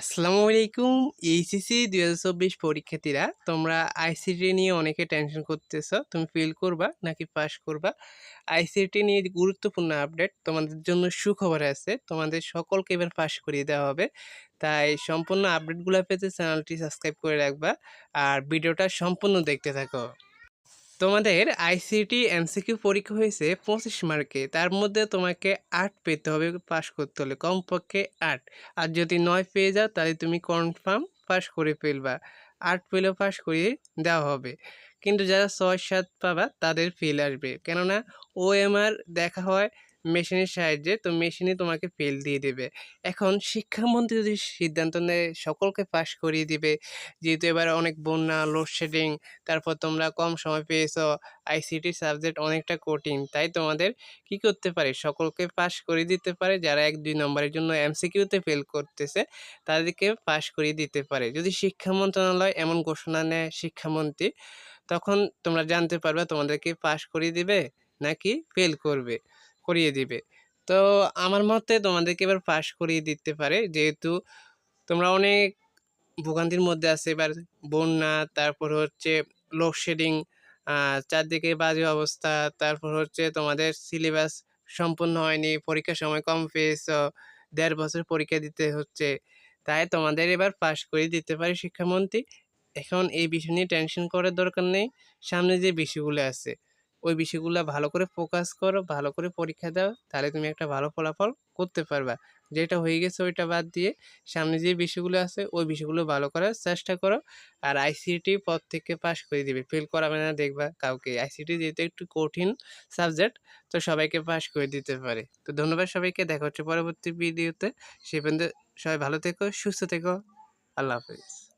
আসসালামু আলাইকুম এইচএসসি দুই হাজার চব্বিশ পরীক্ষার্থীরা, তোমরা আইসিটি নিয়ে অনেকে টেনশন করতেছো, তুমি ফেল করবা নাকি পাস করবা? আইসিটি নিয়ে গুরুত্বপূর্ণ আপডেট তোমাদের জন্য সুখবর আছে, তোমাদের সকলকে এবার পাস করিয়ে দেওয়া হবে। তাই সম্পূর্ণ আপডেটগুলো পেতে চ্যানেলটি সাবস্ক্রাইব করে রাখবা, আর ভিডিওটা সম্পূর্ণ দেখতে থাকো। তোমাদের আইসিটি এমসিকিউ পরীক্ষা হয়েছে পঁচিশ মার্কে। তার মধ্যে তোমাকে আট পেতে হবে পাস করতে হলে কমপক্ষে আট। আর যদি নয় পেয়ে যাও, তাহলে তুমি কনফার্ম পাস করে ফেলবা। আট পেলেও পাস করিয়ে দেওয়া হবে। কিন্তু যারা ছয়, সাত পাবা, তাদের ফেল আসবে। কেননা ওএমআর দেখা হয় মেশিনের সাহায্যে তো মেশিনই তোমাকে ফেল দিয়ে দেবে। এখন শিক্ষামন্ত্রী যদি সিদ্ধান্ত নেয়, সকলকে পাস করিয়ে দিবে। যেহেতু এবার অনেক বন্যা লোডশেডিং তারপর তোমরা কম সময় পেয়েছ আইসিটি সাবজেক্ট অনেকটা কঠিন, তাই তোমাদের কি করতে পারে? সকলকে পাস করিয়ে দিতে পারে, যারা এক, দুই নম্বরের জন্য এমসিকিউতে ফেল করতেছে, তাদেরকে পাস করিয়ে দিতে পারে। যদি শিক্ষা মন্ত্রণালয় এমন ঘোষণা নেয় শিক্ষামন্ত্রী, তখন তোমরা জানতে পারবে তোমাদেরকে পাস করিয়ে দিবে নাকি ফেল করবে। করিয়ে দিবে। তো আমার মতে তোমাদেরকে এবার পাস করিয়ে দিতে পারে। যেহেতু তোমরা অনেক ভোগান্তির মধ্যে আছে, এবার বন্যা, তারপর হচ্ছে লোডশেডিং চারদিকে বাজে অবস্থা, তারপর হচ্ছে তোমাদের সিলেবাস সম্পূর্ণ হয়নি, পরীক্ষার সময় কম পেয়েছ, দেড় বছর পরীক্ষা দিতে হচ্ছে। তাই তোমাদের এবার পাস করে দিতে পারে শিক্ষামন্ত্রী। এখন এই বিষয় নিয়ে টেনশন করার দরকার নেই। সামনে যে বিষয়গুলো আছে ওই বিষয়গুলো ভালো করে ফোকাস করো, ভালো করে পরীক্ষা দাও, তাহলে তুমি একটা ভালো ফলাফল করতে পারবা। যেটা হয়ে গেছে ওইটা বাদ দিয়ে সামনে যে বিষয়গুলো আছে, ওই বিষয়গুলো ভালো করার চেষ্টা করো। আর আইসিটি পদ থেকে পাস করে দিবে। ফেল করাবে না, দেখবা কাউকে। আইসিটি যেহেতু একটু কঠিন সাবজেক্ট তো সবাইকে পাস করে দিতে পারে। তো ধন্যবাদ সবাইকে, দেখা হচ্ছে পরবর্তী ভিডিওতে সে পর্যন্ত সবাই ভালো থেকো, সুস্থ থেকো। আল্লাহ হাফিজ।